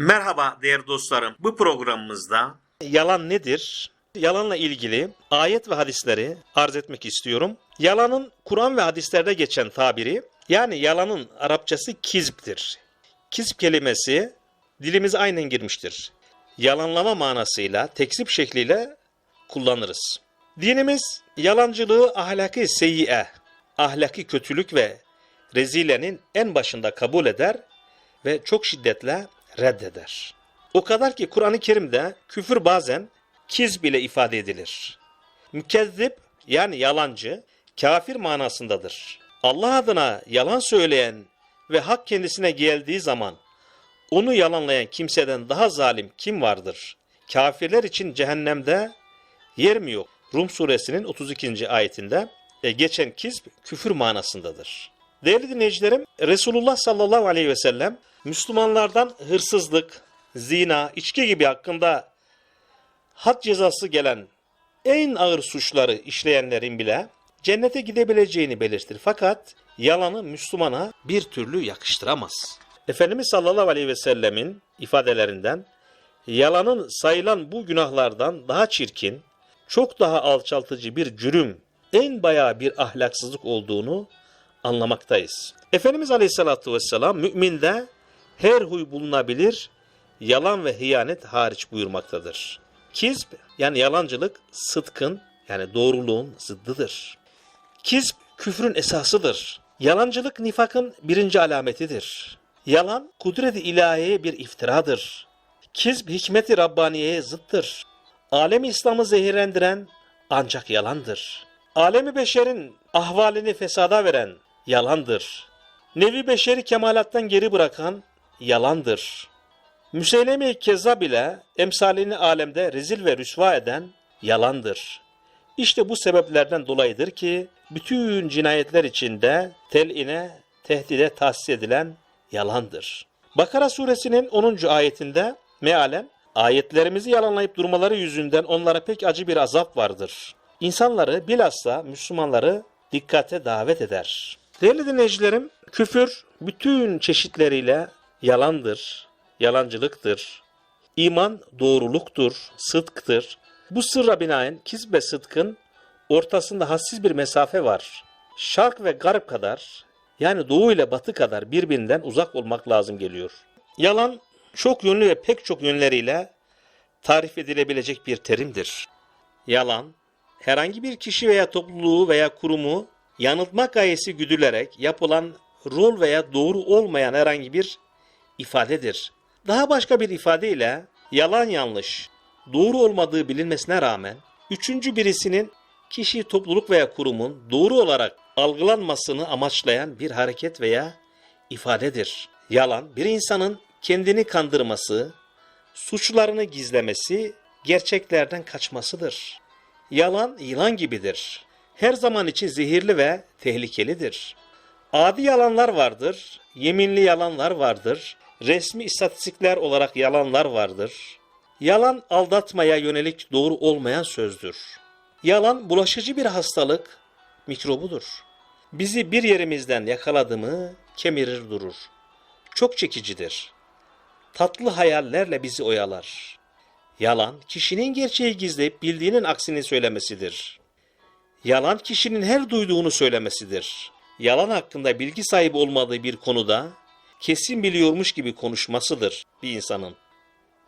Merhaba değerli dostlarım. Bu programımızda Yalan nedir? Yalanla ilgili ayet ve hadisleri arz etmek istiyorum. Yalanın Kur'an ve hadislerde geçen tabiri, yani yalanın Arapçası kizptir. Kizp kelimesi dilimize aynen girmiştir. Yalanlama manasıyla, tekzip şekliyle kullanırız. Dinimiz yalancılığı ahlaki seyyiye, ahlaki kötülük ve rezilenin en başında kabul eder ve çok şiddetle reddeder. O kadar ki Kur'an-ı Kerim'de küfür bazen kiz bile ifade edilir. Mükezzip yani yalancı kafir manasındadır. Allah adına yalan söyleyen ve hak kendisine geldiği zaman onu yalanlayan kimseden daha zalim kim vardır? Kafirler için cehennemde yer mi yok? Rum suresinin 32. ayetinde e, geçen kizb küfür manasındadır. Değerli dinleyicilerim, Resulullah sallallahu aleyhi ve sellem Müslümanlardan hırsızlık, zina, içki gibi hakkında had cezası gelen en ağır suçları işleyenlerin bile cennete gidebileceğini belirtir. Fakat yalanı Müslümana bir türlü yakıştıramaz. Efendimiz sallallahu aleyhi ve sellemin ifadelerinden yalanın sayılan bu günahlardan daha çirkin, çok daha alçaltıcı bir cürüm, en bayağı bir ahlaksızlık olduğunu anlamaktayız. Efendimiz aleyhissalatü vesselam müminde her huy bulunabilir, yalan ve hıyanet hariç buyurmaktadır. Kizb yani yalancılık sıdkın yani doğruluğun zıddıdır. Kizb küfrün esasıdır. Yalancılık nifakın birinci alametidir. Yalan kudret-i ilahiyeye bir iftiradır. Kizb hikmet-i Rabbaniye'ye zıttır. Alemi İslam'ı zehirlendiren ancak yalandır. Alemi beşerin ahvalini fesada veren yalandır. Nevi beşeri kemalattan geri bırakan yalandır. Müseyleme-i Kezzab ile emsalini alemde rezil ve rüsva eden yalandır. İşte bu sebeplerden dolayıdır ki bütün cinayetler içinde teline, tehdide tahsis edilen yalandır. Bakara suresinin 10. ayetinde mealen ayetlerimizi yalanlayıp durmaları yüzünden onlara pek acı bir azap vardır. İnsanları bilhassa Müslümanları dikkate davet eder. Değerli dinleyicilerim, küfür bütün çeşitleriyle yalandır, yalancılıktır. İman doğruluktur, sıdktır. Bu sırra binaen kizbe sıdkın ortasında hassiz bir mesafe var. Şark ve garp kadar yani doğu ile batı kadar birbirinden uzak olmak lazım geliyor. Yalan çok yönlü ve pek çok yönleriyle tarif edilebilecek bir terimdir. Yalan, herhangi bir kişi veya topluluğu veya kurumu yanıltmak gayesi güdülerek yapılan rol veya doğru olmayan herhangi bir ifadedir. Daha başka bir ifadeyle yalan yanlış, doğru olmadığı bilinmesine rağmen üçüncü birisinin kişi, topluluk veya kurumun doğru olarak algılanmasını amaçlayan bir hareket veya ifadedir. Yalan bir insanın kendini kandırması, suçlarını gizlemesi, gerçeklerden kaçmasıdır. Yalan yılan gibidir. Her zaman için zehirli ve tehlikelidir. Adi yalanlar vardır, yeminli yalanlar vardır, resmi istatistikler olarak yalanlar vardır. Yalan aldatmaya yönelik doğru olmayan sözdür. Yalan bulaşıcı bir hastalık, mikrobudur. Bizi bir yerimizden yakaladı mı kemirir durur. Çok çekicidir. Tatlı hayallerle bizi oyalar. Yalan kişinin gerçeği gizleyip bildiğinin aksini söylemesidir. Yalan kişinin her duyduğunu söylemesidir. Yalan hakkında bilgi sahibi olmadığı bir konuda kesin biliyormuş gibi konuşmasıdır bir insanın.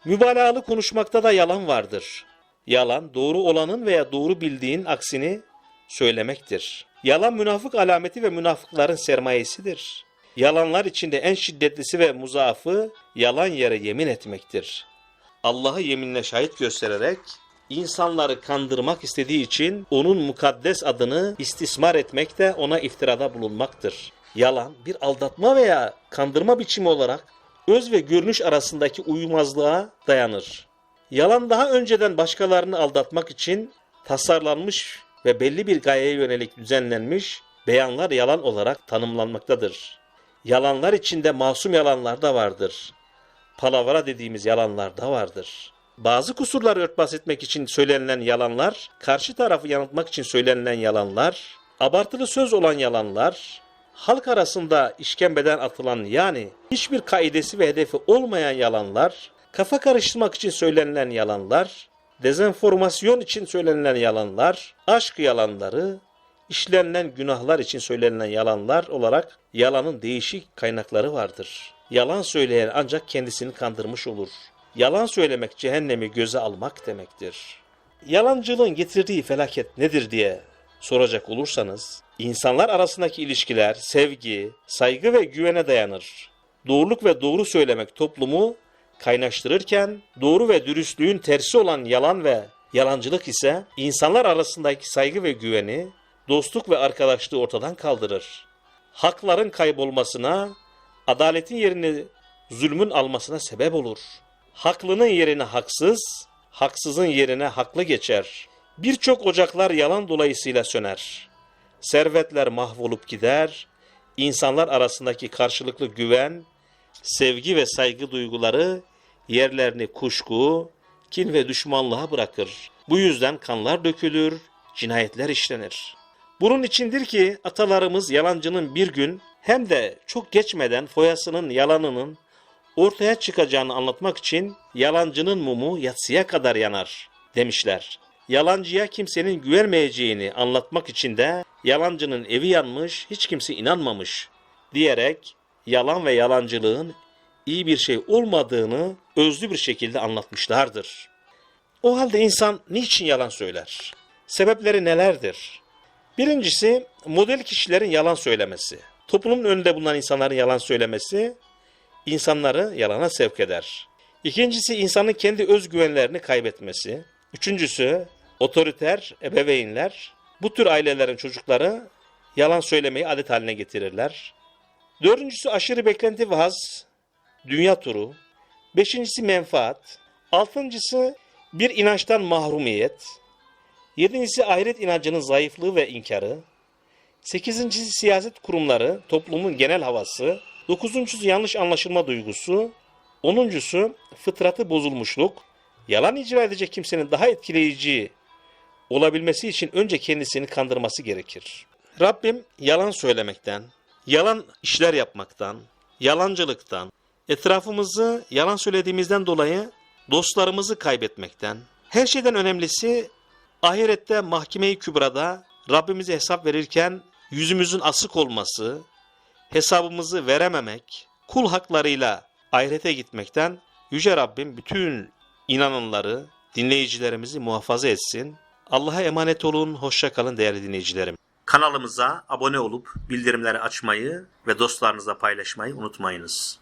Mübalağalı konuşmakta da yalan vardır. Yalan doğru olanın veya doğru bildiğin aksini söylemektir. Yalan münafık alameti ve münafıkların sermayesidir. Yalanlar içinde en şiddetlisi ve muzaafı yalan yere yemin etmektir. Allah'ı yeminle şahit göstererek insanları kandırmak istediği için onun mukaddes adını istismar etmek de ona iftirada bulunmaktır. Yalan bir aldatma veya kandırma biçimi olarak öz ve görünüş arasındaki uyumazlığa dayanır. Yalan daha önceden başkalarını aldatmak için tasarlanmış ve belli bir gayeye yönelik düzenlenmiş beyanlar yalan olarak tanımlanmaktadır. Yalanlar içinde masum yalanlar da vardır. Palavra dediğimiz yalanlar da vardır. Bazı kusurları örtbas etmek için söylenilen yalanlar, karşı tarafı yanıltmak için söylenilen yalanlar, abartılı söz olan yalanlar, halk arasında işkembeden atılan yani hiçbir kaidesi ve hedefi olmayan yalanlar, kafa karıştırmak için söylenilen yalanlar, dezenformasyon için söylenilen yalanlar, aşk yalanları, işlenilen günahlar için söylenilen yalanlar olarak yalanın değişik kaynakları vardır. Yalan söyleyen ancak kendisini kandırmış olur. Yalan söylemek cehennemi göze almak demektir. Yalancılığın getirdiği felaket nedir diye soracak olursanız, insanlar arasındaki ilişkiler sevgi, saygı ve güvene dayanır. Doğruluk ve doğru söylemek toplumu kaynaştırırken, doğru ve dürüstlüğün tersi olan yalan ve yalancılık ise insanlar arasındaki saygı ve güveni, dostluk ve arkadaşlığı ortadan kaldırır. Hakların kaybolmasına, adaletin yerini zulmün almasına sebep olur. Haklının yerine haksız, haksızın yerine haklı geçer. Birçok ocaklar yalan dolayısıyla söner. Servetler mahvolup gider, insanlar arasındaki karşılıklı güven, sevgi ve saygı duyguları yerlerini kuşku, kin ve düşmanlığa bırakır. Bu yüzden kanlar dökülür, cinayetler işlenir. Bunun içindir ki atalarımız yalancının bir gün hem de çok geçmeden foyasının yalanının ortaya çıkacağını anlatmak için yalancının mumu yatsıya kadar yanar demişler. Yalancıya kimsenin güvenmeyeceğini anlatmak için de yalancının evi yanmış, hiç kimse inanmamış diyerek yalan ve yalancılığın iyi bir şey olmadığını özlü bir şekilde anlatmışlardır. O halde insan niçin yalan söyler? Sebepleri nelerdir? Birincisi model kişilerin yalan söylemesi. Toplumun önünde bulunan insanların yalan söylemesi insanları yalana sevk eder. İkincisi insanın kendi özgüvenlerini kaybetmesi. Üçüncüsü otoriter ebeveynler bu tür ailelerin çocukları yalan söylemeyi adet haline getirirler. Dördüncüsü aşırı beklenti ve dünya turu. Beşincisi menfaat. Altıncısı bir inançtan mahrumiyet. Yedincisi ahiret inancının zayıflığı ve inkarı. Sekizincisi siyaset kurumları, toplumun genel havası. Dokuzuncusu yanlış anlaşılma duygusu. Onuncusu fıtratı bozulmuşluk. Yalan icra edecek kimsenin daha etkileyici olabilmesi için önce kendisini kandırması gerekir. Rabbim yalan söylemekten, yalan işler yapmaktan, yalancılıktan, etrafımızı yalan söylediğimizden dolayı dostlarımızı kaybetmekten, her şeyden önemlisi ahirette mahkeme-i kübrada Rabbimize hesap verirken yüzümüzün asık olması, hesabımızı verememek, kul haklarıyla ahirete gitmekten Yüce Rabbim bütün inananları, dinleyicilerimizi muhafaza etsin. Allah'a emanet olun, hoşça kalın değerli dinleyicilerim. Kanalımıza abone olup bildirimleri açmayı ve dostlarınızla paylaşmayı unutmayınız.